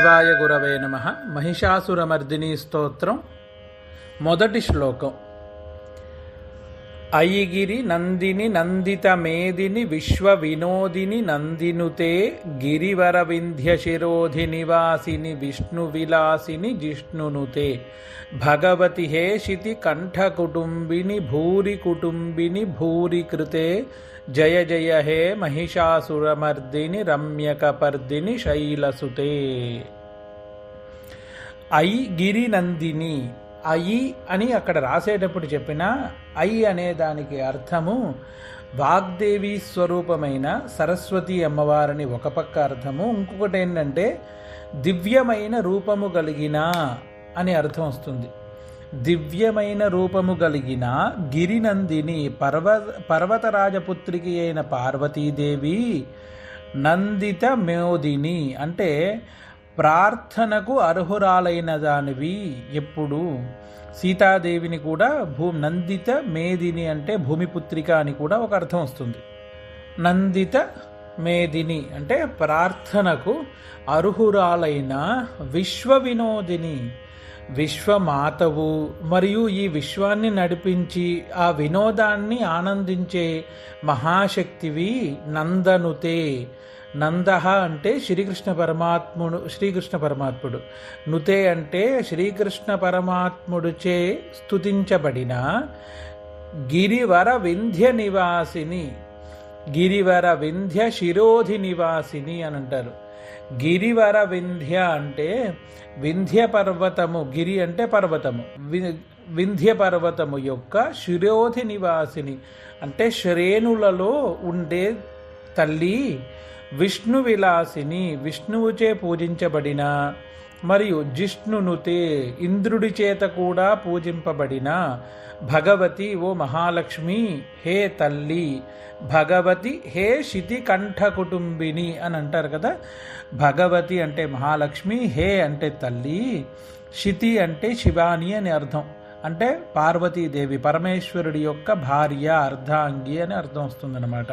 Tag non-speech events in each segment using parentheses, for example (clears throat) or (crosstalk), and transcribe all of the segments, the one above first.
శివాయ గురవే నమ. మహిషాసురమర్దిని స్తోత్రం. మొదటి శ్లోకం. అయిగిరి నందిని నందిత మేదిని విశ్వ వినోదిని నందినుతే గిరివర వింధ్య శిరోధి నివాసిని విష్ణు విలాసిని జిష్ణునుతే భగవతి హేషితి కంఠ కుటుంబిని భూరి కుటుంబిని భూరి ఐ అయి అని అక్కడ రాసేటప్పుడు చెప్పిన ఐ అనే దానికి అర్థము వాగ్దేవి స్వరూపమైన సరస్వతి అమ్మవారిని ఒక పక్క అర్థము. ఇంకొకటి ఏంటంటే దివ్యమైన రూపము కలిగిన అని అర్థం వస్తుంది. దివ్యమైన రూపము కలిగిన గిరినందిని పర్వ పర్వతరాజపుత్రికి అయిన పార్వతీదేవి నందిత మోదిని అంటే ప్రార్థనకు అర్హురాలైన దానివి ఎప్పుడు సీతాదేవిని కూడా భూ నందిత మేదిని అంటే భూమిపుత్రిక అని కూడా ఒక అర్థం వస్తుంది. నందిత మేదిని అంటే ప్రార్థనకు అర్హురాలైన విశ్వ వినోదిని విశ్వమాతవు మరియు ఈ విశ్వాన్ని నడిపించి ఆ వినోదాన్ని ఆనందించే మహాశక్తివి నందనుతే. నంద అంటే శ్రీకృష్ణ పరమాత్ముడు శ్రీకృష్ణ పరమాత్ముడు. నుతే అంటే శ్రీకృష్ణ పరమాత్ముడుచే స్తుతించబడిన గిరివర వింధ్య నివాసిని. గిరివర వింధ్య శిరోధి నివాసిని అని అంటారు. గిరివర వింధ్య అంటే వింధ్య పర్వతము గిరి అంటే పర్వతము. వింధ్య పర్వతము యొక్క శిరోధి నివాసిని. అంటే శ్రేణులలో ఉండే తల్లి విష్ణు విలాసిని విష్ణువుచే పూజించబడిన మరియు జిష్ణునుతే ఇంద్రుడి చేత కూడా పూజింపబడిన భగవతి ఓ మహాలక్ష్మి హే తల్లి భగవతి హే శితికంఠ కుటుంబిని అని అంటారు కదా. భగవతి అంటే మహాలక్ష్మి హే అంటే తల్లి శితి అంటే శివాని అని అర్థం. అంటే పార్వతీదేవి పరమేశ్వరుడి యొక్క భార్య అర్ధాంగి అని అర్థం వస్తుందన్నమాట.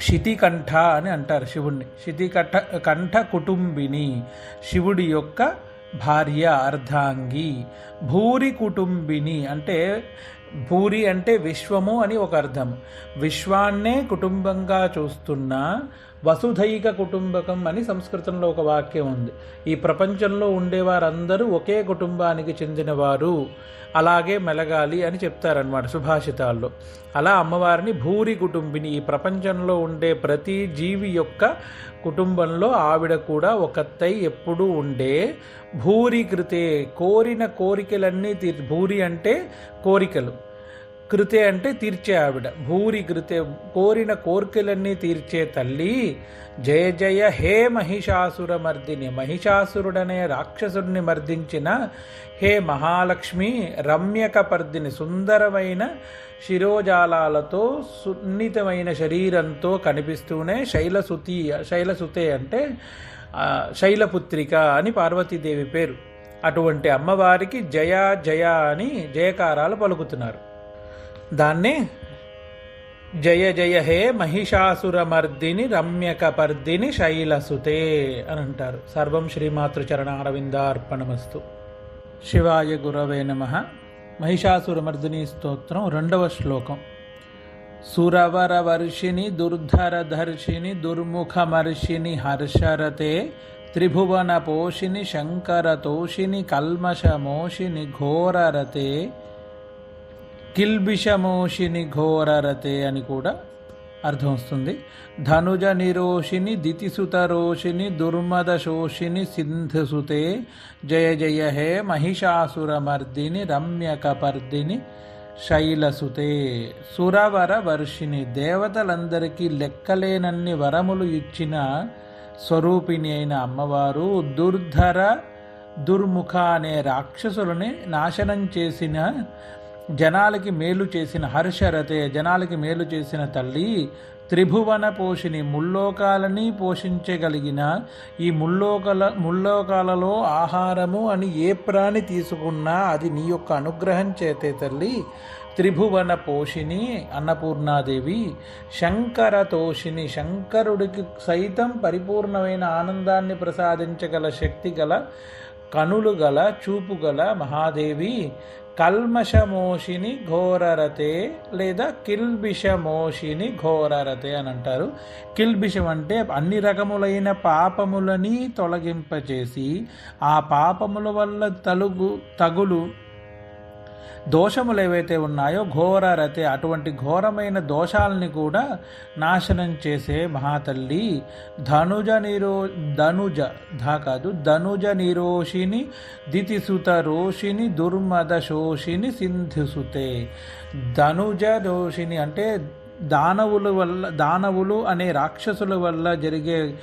శితికంఠ అని అంటారు శివుణ్ణి. శితికంఠ కంఠ కుటుంబిని శివుడి యొక్క భార్య అర్ధాంగి భూరి కుటుంబిని అంటే భూరి అంటే విశ్వము అని ఒక అర్థం. విశ్వాన్నే కుటుంబంగా చూస్తున్న వసుధైక కుటుంబకం అని సంస్కృతంలో ఒక వాక్యం ఉంది. ఈ ప్రపంచంలో ఉండేవారందరూ ఒకే కుటుంబానికి చెందినవారు. అలాగే మెలగాలి అని చెప్తారనమాట సుభాషితాల్లో. అలా అమ్మవారిని భూరి కుటుంబిని ఈ ప్రపంచంలో ఉండే ప్రతి జీవి యొక్క కుటుంబంలో ఆవిడ కూడా ఒకత్తై ఎప్పుడూ ఉండే భూరి కృతే కోరిన కోరికలన్నీ తీర్ భూరి అంటే కోరికలు. కృతే అంటే తీర్చే ఆవిడ. భూరి కృతే కోరిన కోర్కెలన్నీ తీర్చే తల్లి. జయ జయ హే మహిషాసుర మర్దిని మహిషాసురుడనే రాక్షసుడిని మర్దించిన హే మహాలక్ష్మి రమ్యక పర్దిని సుందరమైన శిరోజాలాలతో సున్నితమైన శరీరంతో కనిపిస్తూనే శైలసుతి శైలసుతే అంటే శైలపుత్రిక అని పార్వతీదేవి పేరు. అటువంటి అమ్మవారికి జయ జయ అని జయకారాలు పలుకుతున్నారు. దాన్నే జయ జయ హే మహిషాసురమర్దిని రమ్యకపర్దిని శైలసుతే అని అంటారు. సర్వం శ్రీమాతృచరణ అరవిందార్పణమస్తు శివాయ గురవే నమ. మహిషాసురమర్దిని స్తోత్రం రెండవ శ్లోకం. సురవరవర్షిణి దుర్ధరధర్షిణి దుర్ముఖమర్షిణి హర్షరతే త్రిభువన పోషిని శంకరతోషిని కల్మషమోషిని ఘోరరతే కిల్బిషమోషిని ఘోరరతే అని కూడా అర్థం వస్తుంది. ధనుజ నిరోషిని దితిసుతరోషిని దుర్మద శోషిని సింధుసుతే జయ జయ హే మహిషాసురమర్దిని రమ్యకపర్దిని శైలసుతే. సురవర వర్షిని దేవతలందరికీ లెక్కలేనన్ని వరములు ఇచ్చిన స్వరూపిణి అయిన అమ్మవారు దుర్ధర దుర్ముఖ అనే రాక్షసులని నాశనం చేసిన జనాలకి మేలు చేసిన హర్షరతే జనాలకి మేలు చేసిన తల్లి త్రిభువన పోషిని ముల్లోకాలని పోషించగలిగిన ఈ ముల్లోకల ముల్లోకాలలో ఆహారము అని ఏ ప్రాణి తీసుకున్నా అది నీ యొక్క అనుగ్రహం చేతే తల్లి త్రిభువన పోషిణి అన్నపూర్ణాదేవి శంకరతోషిని శంకరుడికి సైతం పరిపూర్ణమైన ఆనందాన్ని ప్రసాదించగల శక్తి గల కనులు గల చూపు గల మహాదేవి కల్మషమోషిని ఘోరరతే లేదా కిల్బిషమోషిని ఘోరరతే అని అంటారు. కిల్బిషం అంటే అన్ని రకములైన పాపములని తొలగింపచేసి ఆ పాపముల వల్ల తలుగు తగులు దోషములు ఏవైతే ఉన్నాయో ఘోరారతే అటువంటి ఘోరమైన దోషాలని కూడా నాశనం చేసే మహాతల్లి ధనుజ నిరో ధనుజ ధా కాదు ధనుజ నిరోషిని దితిసుత రోషిని దుర్మద శోషిని సింధుసుతే. ధనుజ రోషిని అంటే దానవుల వల్ల దానవులు అనే రాక్షసుల వల్ల జరిగే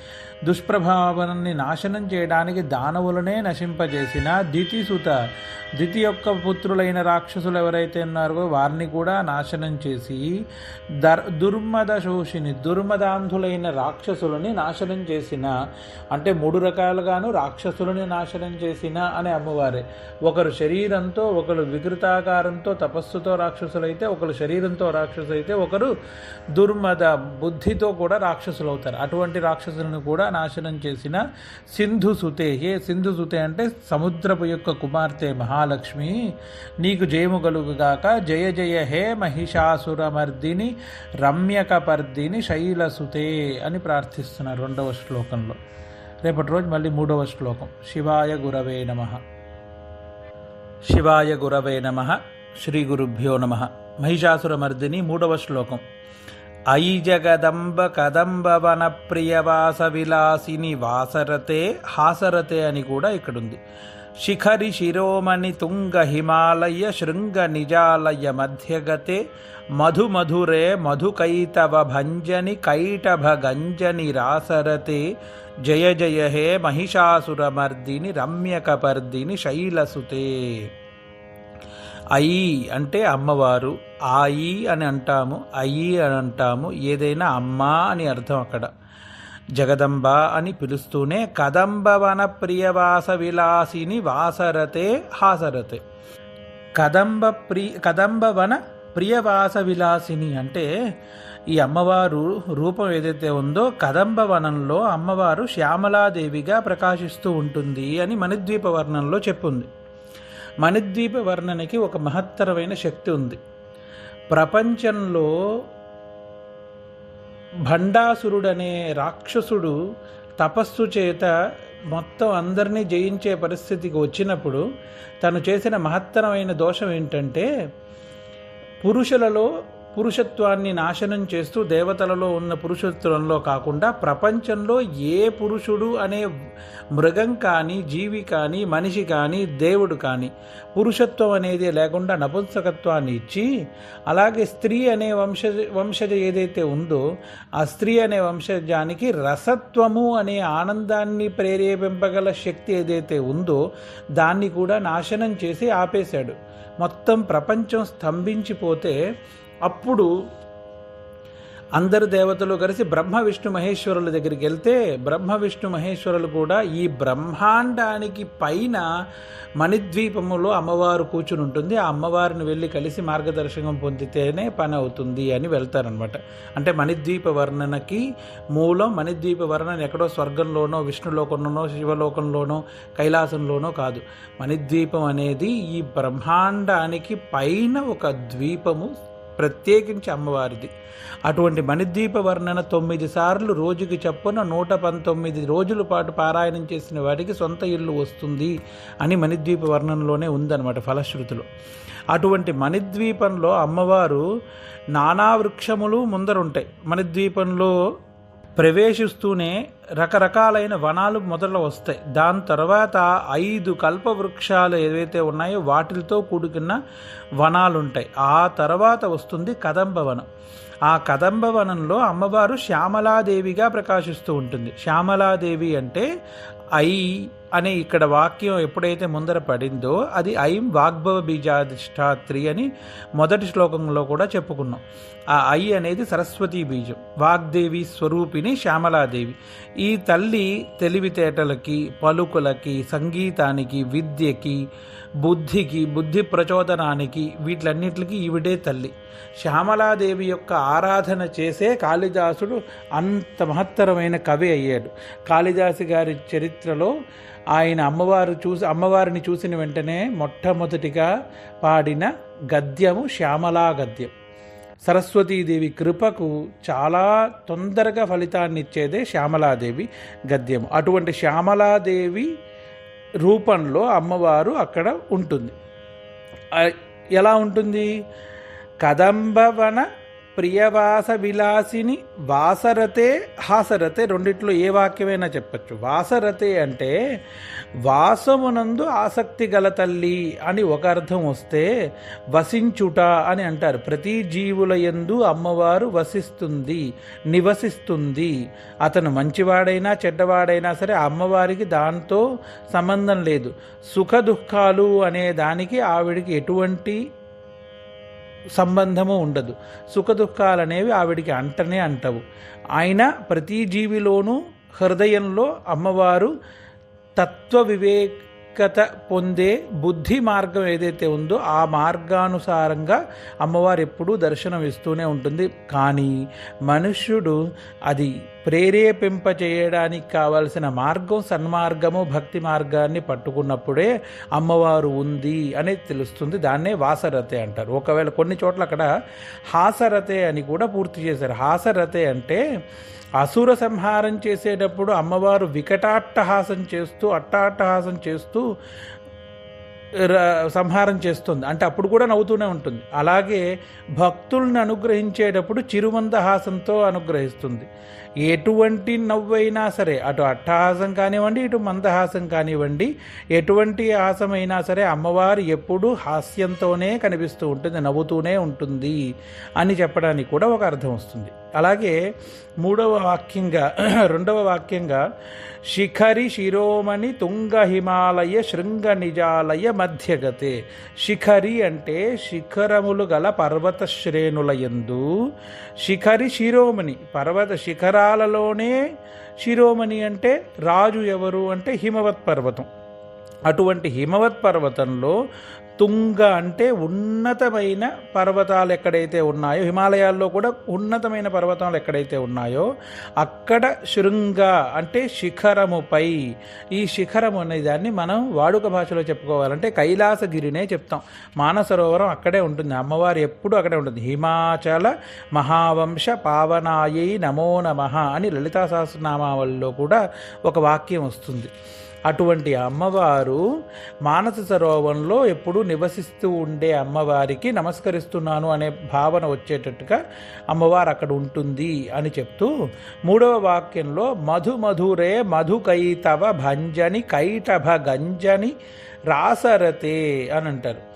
దుష్ప్రభావాన్ని నాశనం చేయడానికి దానవులనే నశింపజేసిన దితిసుత దితి యొక్క పుత్రులైన రాక్షసులు ఎవరైతే ఉన్నారో వారిని కూడా నాశనం చేసి దర్ దుర్మద శోషిని దుర్మదాంధులైన రాక్షసులని నాశనం చేసిన అంటే మూడు రకాలుగాను రాక్షసులని నాశనం చేసిన అని అమ్మవారే. ఒకరు శరీరంతో ఒకరు వికృతాకారంతో తపస్సుతో రాక్షసులైతే ఒకరు శరీరంతో రాక్షసులైతే ఒకరు దుర్మద బుద్ధితో కూడా రాక్షసులు అవుతారు అటువంటి రాక్షసులను కూడా నాశనం చేసిన సింధు సుతే. ఏ సింధు సుతే అంటే సముద్రపు యొక్క కుమార్తె మహాలక్ష్మి. నీకు జయము కలుగుగాక జయ జయ హే మహిషాసురమర్దిని రమ్యకపర్దిని శైలసుతే అని ప్రార్థిస్తున్నారు రెండవ శ్లోకంలో. రేపటి రోజు మళ్ళీ మూడవ శ్లోకం. శివాయ గురవే నమ. శివాయ గురవే నమ. శ్రీ గురుభ్యో నమ. మహిషాసురమర్దిని మూడవ శ్లోకం. ఐ జగదంబ కదంబవన ప్రియవాస విలాసిని వాసరతే హాసరతే అని కూడా ఇక్కడుంది. శిఖరి శిరోమణి తుంగ హిమాలయ శృంగ నిజాలయ మధ్యగతే మధు మధురే మధుకైతవ భంజని కైటభ గంజని రాసరతే జయ జయ హే మహిషాసురమర్దిని రమ్యకపర్దిని శైలసుతే. అయి అంటే అమ్మవారు ఆయి అని అంటాము అయి అని అంటాము ఏదైనా అమ్మ అని అర్థం అక్కడ. జగదంబ అని పిలుస్తూనే కదంబవన ప్రియవాస విలాసిని వాసరతే హాసరతే. కదంబ ప్రి కదంబవన ప్రియవాస విలాసిని అంటే ఈ అమ్మవారు రూపం ఏదైతే ఉందో కదంబవనంలో అమ్మవారు శ్యామలాదేవిగా ప్రకాశిస్తూ ఉంటుంది అని మణిద్వీప వర్ణంలో చెప్పుంది. మణిద్వీప వర్ణనకి ఒక మహత్తరమైన శక్తి ఉంది. ప్రపంచంలో భండాసురుడనే రాక్షసుడు తపస్సు చేత మొత్తం అందరినీ జయించే పరిస్థితికి వచ్చినప్పుడు తను చేసిన మహత్తరమైన దోషం ఏంటంటే పురుషులలో పురుషత్వాన్ని నాశనం చేస్తూ దేవతలలో ఉన్న పురుషత్వంలో కాకుండా ప్రపంచంలో ఏ పురుషుడు అనే మృగం కానీ జీవి కానీ మనిషి కానీ దేవుడు కానీ పురుషత్వం అనేది లేకుండా నపుంసకత్వాన్ని ఇచ్చి అలాగే స్త్రీ అనే వంశ వంశజ ఏదైతే ఉందో ఆ స్త్రీ అనే వంశజానికి రసత్వము అనే ఆనందాన్ని ప్రేరేపింపగల శక్తి ఏదైతే ఉందో దాన్ని కూడా నాశనం చేసి ఆపేశాడు. మొత్తం ప్రపంచం స్తంభించిపోతే అప్పుడు అందరు దేవతలు కలిసి బ్రహ్మ విష్ణు మహేశ్వరుల దగ్గరికి వెళ్తే బ్రహ్మ విష్ణు మహేశ్వరులు కూడా ఈ బ్రహ్మాండానికి పైన మణిద్వీపములో అమ్మవారు కూర్చుని ఉంటుంది. ఆ అమ్మవారిని వెళ్ళి కలిసి మార్గదర్శకం పొందితేనే పని అవుతుంది అని వెళ్తారనమాట అంటే మణిద్వీప వర్ణనకి మూలం మణిద్వీప వర్ణన ఎక్కడో స్వర్గంలోనో విష్ణులోకంలోనో శివలోకంలోనో కైలాసంలోనో కాదు. మణిద్వీపం అనేది ఈ బ్రహ్మాండానికి పైన ఒక ద్వీపము ప్రత్యేకించి అమ్మవారిది. అటువంటి మణిద్వీప వర్ణన తొమ్మిది సార్లు రోజుకి చప్పున నూట పంతొమ్మిది రోజుల పాటు పారాయణం చేసిన వాడికి సొంత ఇల్లు వస్తుంది అని మణిద్వీప వర్ణనలోనే ఉందన్నమాట ఫలశ్రుతిలో. అటువంటి మణిద్వీపంలో అమ్మవారు నానా వృక్షములు ముందరుంటాయి. మణిద్వీపంలో ప్రవేశిస్తూనే రకరకాలైన వనాలు మొదలు వస్తాయి. దాని తర్వాత ఐదు కల్ప వృక్షాలు ఏవైతే ఉన్నాయో వాటితో కూడుకున్న వనాలు ఉంటాయి ఆ తర్వాత వస్తుంది కదంబవనం ఆ కదంబవనంలో అమ్మవారు శ్యామలాదేవిగా ప్రకాశిస్తూ ఉంటుంది. శ్యామలాదేవి అంటే ఐ అనే ఇక్కడ వాక్యం ఎప్పుడైతే ముందర పడిందో అది ఐం వాగ్భవ బీజాధిష్టాత్రి అని మొదటి శ్లోకంలో కూడా చెప్పుకున్నాం. ఆ ఐ అనేది సరస్వతీ బీజం వాగ్దేవి స్వరూపిణి శ్యామలాదేవి. ఈ తల్లి తెలివితేటలకి పలుకులకి సంగీతానికి విద్యకి బుద్ధికి బుద్ధి ప్రచోదనానికి వీటిలన్నిటికీ ఈవిడే తల్లి. శ్యామలాదేవి యొక్క ఆరాధన చేసే కాళిదాసుడు అంత మహత్తరమైన కవి అయ్యాడు. కాళిదాసు గారి చరిత్రలో ఆయన అమ్మవారు చూసి అమ్మవారిని చూసిన వెంటనే మొట్టమొదటిగా పాడిన గద్యము శ్యామలా గద్యం సరస్వతీదేవి కృపకు చాలా తొందరగా ఫలితాన్ని ఇచ్చేదే శ్యామలాదేవి గద్యము. అటువంటి శ్యామలాదేవి రూపంలో అమ్మవారు అక్కడ ఉంటుంది. ఎలా ఉంటుంది? కదంబవన ప్రియవాస విలాసిని వాసరతే హాసరతే రెండిట్లో ఏ వాక్యమైనా చెప్పచ్చు. వాసరతే అంటే వాసమునందు ఆసక్తి గల తల్లి అని ఒక అర్థం వస్తే వసించుట అని అంటారు. ప్రతి జీవుల ఎందు అమ్మవారు వసిస్తుంది నివసిస్తుంది. అతను మంచివాడైనా చెడ్డవాడైనా సరే అమ్మవారికి దాంతో సంబంధం లేదు. సుఖ దుఃఖాలు అనే దానికి ఆవిడికి ఎటువంటి సంబంధము ఉండదు. సుఖదుఖాలనేవి అనేవి ఆవిడికి అంటనే అంటవు. ఆయన ప్రతి జీవిలోనూ హృదయంలో అమ్మవారు తత్వ వివేక్ వివేకత పొందే బుద్ధి మార్గం ఏదైతే ఉందో ఆ మార్గానుసారంగా అమ్మవారు ఎప్పుడూ దర్శనం ఇస్తూనే ఉంటుంది. కానీ మనుష్యుడు అది ప్రేరేపింప చేయడానికి కావలసిన మార్గం సన్మార్గము భక్తి మార్గాన్ని పట్టుకున్నప్పుడే అమ్మవారు ఉంది అనేది తెలుస్తుంది. దాన్నే వాసరథే అంటారు. ఒకవేళ కొన్ని చోట్ల అక్కడ హాసరథే అని కూడా పూర్తి చేశారు. హాసరథే అంటే అసుర సంహారం చేసేటప్పుడు అమ్మవారు వికటాట్టహాసం చేస్తూ అట్టాట్టహాసం చేస్తూ సంహారం చేస్తుంది. అంటే అప్పుడు కూడా నవ్వుతూనే ఉంటుంది. అలాగే భక్తుల్ని అనుగ్రహించేటప్పుడు చిరుమందహాసంతో అనుగ్రహిస్తుంది. ఎటువంటి నవ్వైనా సరే అటు అట్టహాసం కానివ్వండి ఇటు మందహాసం కానివ్వండి ఎటువంటి హాసమైనా సరే అమ్మవారు ఎప్పుడు హాస్యంతోనే కనిపిస్తూ ఉంటుంది నవ్వుతూనే ఉంటుంది అని చెప్పడానికి కూడా ఒక అర్థం వస్తుంది. అలాగే మూడవ వాక్యంగా (clears throat) రెండవ వాక్యంగా శిఖరి శిరోమణి తుంగ హిమాలయ శృంగ నిజాలయ మధ్యగతే. శిఖరి అంటే శిఖరములు గల పర్వత శ్రేణుల ఎందు శిఖరి శిరోమణి పర్వత శిఖరాలలోనే శిరోమణి అంటే రాజు ఎవరు అంటే హిమవత్ పర్వతం. అటువంటి హిమవత్ పర్వతంలో తుంగ అంటే ఉన్నతమైన పర్వతాలు ఎక్కడైతే ఉన్నాయో హిమాలయాల్లో కూడా ఉన్నతమైన పర్వతాలు ఎక్కడైతే ఉన్నాయో అక్కడ శృంగ అంటే శిఖరముపై. ఈ శిఖరము అనే దాన్ని మనం వాడుక భాషలో చెప్పుకోవాలంటే కైలాసగిరినే చెప్తాం. మానసరోవరం అక్కడే ఉంటుంది. అమ్మవారు ఎప్పుడు అక్కడే ఉంటుంది. హిమాచల మహావంశ పావనాయై నమో నమ అని లలితా సహస్రనామావళిలో కూడా ఒక వాక్యం వస్తుంది. అటువంటి అమ్మవారు మానస సరోవరంలో ఎప్పుడూ నివసిస్తూ ఉండే అమ్మవారికి నమస్కరిస్తున్నాను అనే భావన వచ్చేటట్టుగా అమ్మవారు అక్కడ ఉంటుంది అని చెప్తూ మూడవ వాక్యంలో మధు మధురే మధు కైతవ భంజని కైటభ గంజని రాసరతే అని అంటారు.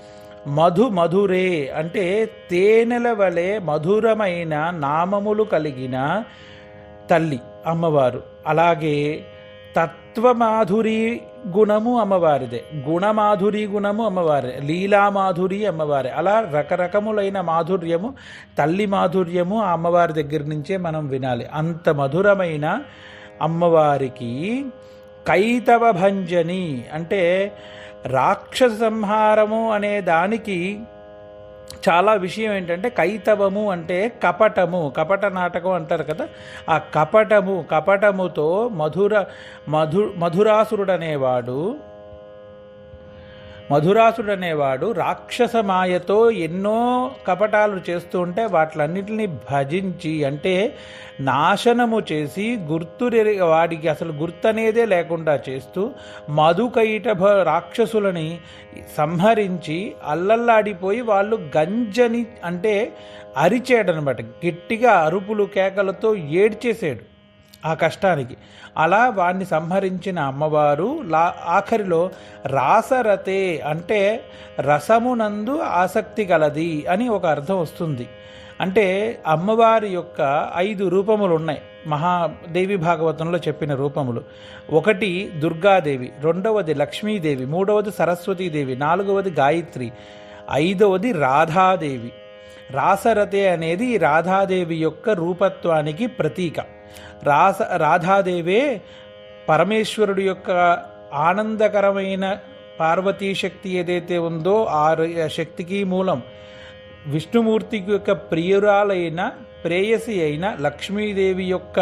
మధు మధురే అంటే తేనెల వలె మధురమైన నామములు కలిగిన తల్లి అమ్మవారు. అలాగే తత్వమాధురి గుణము అమ్మవారిదే. గుణమాధురి గుణము అమ్మవారి లీలామాధురి అమ్మవారి. అలా రకరకములైన మాధుర్యము తల్లి మాధుర్యము ఆ అమ్మవారి దగ్గర నుంచే మనం వినాలి. అంత మధురమైన అమ్మవారికి కైతవ భంజని అంటే రాక్షస సంహారము అనే దానికి చాలా విషయం ఏంటంటే కైతవము అంటే కపటము కపట నాటకం అంటారు కదా. ఆ కపటము కపటముతో మధుర మధు మధురాసురుడనేవాడు మధురాసుడు అనేవాడు రాక్షస మాయతో ఎన్నో కపటాలు చేస్తూ ఉంటే వాటిలన్నింటినీ భజించి అంటే నాశనము చేసి గుర్తు వాడికి అసలు గుర్తు అనేదే లేకుండా చేస్తూ మధుకైట రాక్షసులని సంహరించి అల్లల్లాడిపోయి వాళ్ళు గంజని అంటే అరిచాడనమాట గట్టిగా అరుపులు కేకలతో ఏడ్చేసాడు ఆ కష్టానికి. అలా వాణ్ణి సంహరించిన అమ్మవారు లా ఆఖరిలో రాసరతే అంటే రసమునందు ఆసక్తి గలది అని ఒక అర్థం వస్తుంది. అంటే అమ్మవారి యొక్క ఐదు రూపములు ఉన్నాయి మహాదేవి భాగవతంలో చెప్పిన రూపములు. ఒకటి దుర్గాదేవి రెండవది లక్ష్మీదేవి మూడవది సరస్వతీదేవి నాలుగవది గాయత్రి ఐదవది రాధాదేవి. రాసరతే అనేది రాధాదేవి యొక్క రూపత్వానికి ప్రతీక. రాస రాధాదేవే పరమేశ్వరుడు యొక్క ఆనందకరమైన పార్వతీ శక్తి ఏదైతే ఉందో ఆ శక్తికి మూలం. విష్ణుమూర్తికి యొక్క ప్రియురాలైన ప్రేయసి అయిన లక్ష్మీదేవి యొక్క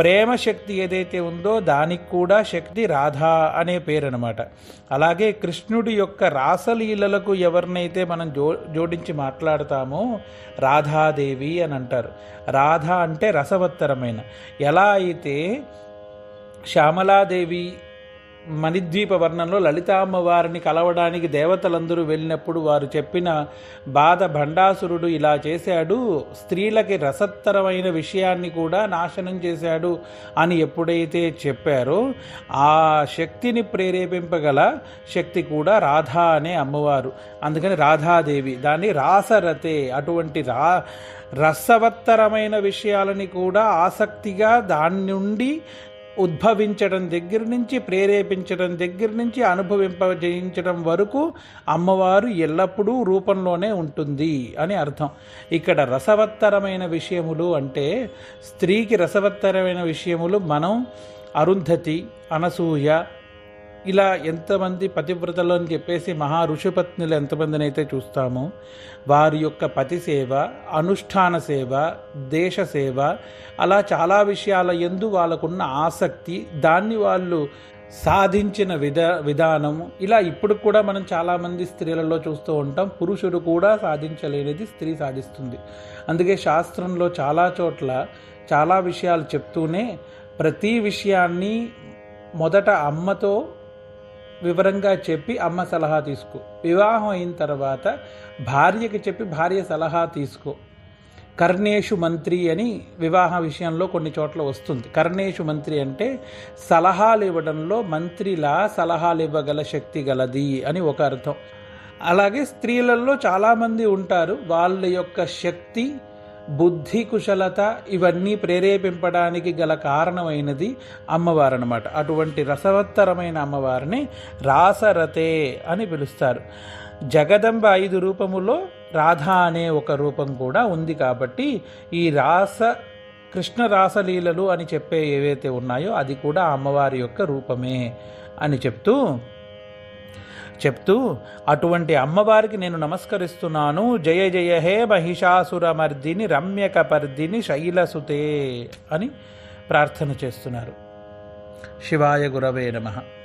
ప్రేమ శక్తి ఏదైతే ఉందో దానికి కూడా శక్తి రాధా అనే పేరు అనమాట అలాగే కృష్ణుడి యొక్క రాసలీలలకు ఎవరినైతే మనం జో జోడించి మాట్లాడతామో రాధాదేవి అని అంటారు. రాధ అంటే రసవత్తరమైన. ఎలా అయితే శ్యామలాదేవి మణిద్వీప వర్ణంలో లలితామ్మవారిని కలవడానికి దేవతలందరూ వెళ్ళినప్పుడు వారు చెప్పిన బాధ భండాసురుడు ఇలా చేశాడు స్త్రీలకి రసత్తరమైన విషయాన్ని కూడా నాశనం చేశాడు అని ఎప్పుడైతే చెప్పారో ఆ శక్తిని ప్రేరేపింపగల శక్తి కూడా రాధా అనే అమ్మవారు. అందుకని రాధాదేవి దాన్ని రాసరతే అటువంటి రా రసవత్తరమైన విషయాలని కూడా ఆసక్తిగా దాని నుండి ఉద్భవించడం దగ్గర నుంచి ప్రేరేపించడం దగ్గర నుంచి అనుభవింపజేయించడం వరకు అమ్మవారు ఎల్లప్పుడూ రూపంలోనే ఉంటుంది అని అర్థం. ఇక్కడ రసవత్తరమైన విషయములు అంటే స్త్రీకి రసవత్తరమైన విషయములు మనం అరుంధతి అనసూయ ఇలా ఎంతమంది పతివ్రతలు అని చెప్పేసి మహా ఋషిపత్నులు ఎంతమందిని అయితే చూస్తామో వారి యొక్క పతి సేవ అనుష్ఠాన సేవ దేశ సేవ అలా చాలా విషయాల ఎందు వాళ్ళకున్న ఆసక్తి దాన్ని వాళ్ళు సాధించిన విధ విధానం. ఇలా ఇప్పుడు కూడా మనం చాలామంది స్త్రీలలో చూస్తూ ఉంటాం పురుషుడు కూడా సాధించలేనిది స్త్రీ సాధిస్తుంది. అందుకే శాస్త్రంలో చాలా చోట్ల చాలా విషయాలు చెప్తూనే ప్రతి విషయాన్ని మొదట అమ్మతో వివరంగా చెప్పి అమ్మ సలహా తీసుకో. వివాహం అయిన తర్వాత భార్యకి చెప్పి భార్య సలహా తీసుకో. కర్ణేషు మంత్రి అని వివాహ విషయంలో కొన్ని చోట్ల వస్తుంది. కర్ణేషు మంత్రి అంటే సలహాలు ఇవ్వడంలో మంత్రిలా సలహాలు ఇవ్వగల శక్తి గలది అని ఒక అర్థం. అలాగే స్త్రీలలో చాలామంది ఉంటారు. వాళ్ళ యొక్క శక్తి బుద్ధి కుశలత ఇవన్నీ ప్రేరేపింపడానికి గల కారణమైనది అమ్మవారు అనమాట అటువంటి రసవత్తరమైన అమ్మవారిని రాసరతే అని పిలుస్తారు. జగదంబ ఐదు రూపములో రాధా అనే ఒక రూపం కూడా ఉంది కాబట్టి ఈ రాస కృష్ణ రాసలీలలు అని చెప్పే ఏవైతే ఉన్నాయో అది కూడా అమ్మవారి యొక్క రూపమే అని చెప్తూ చెప్తూ అటువంటి అమ్మవారికి నేను నమస్కరిస్తున్నాను. జయ జయ హే మహిషాసురమర్దిని రమ్యకపర్దిని శైలసుతే అని ప్రార్థన చేస్తున్నారు. శివాయ గురవే నమః.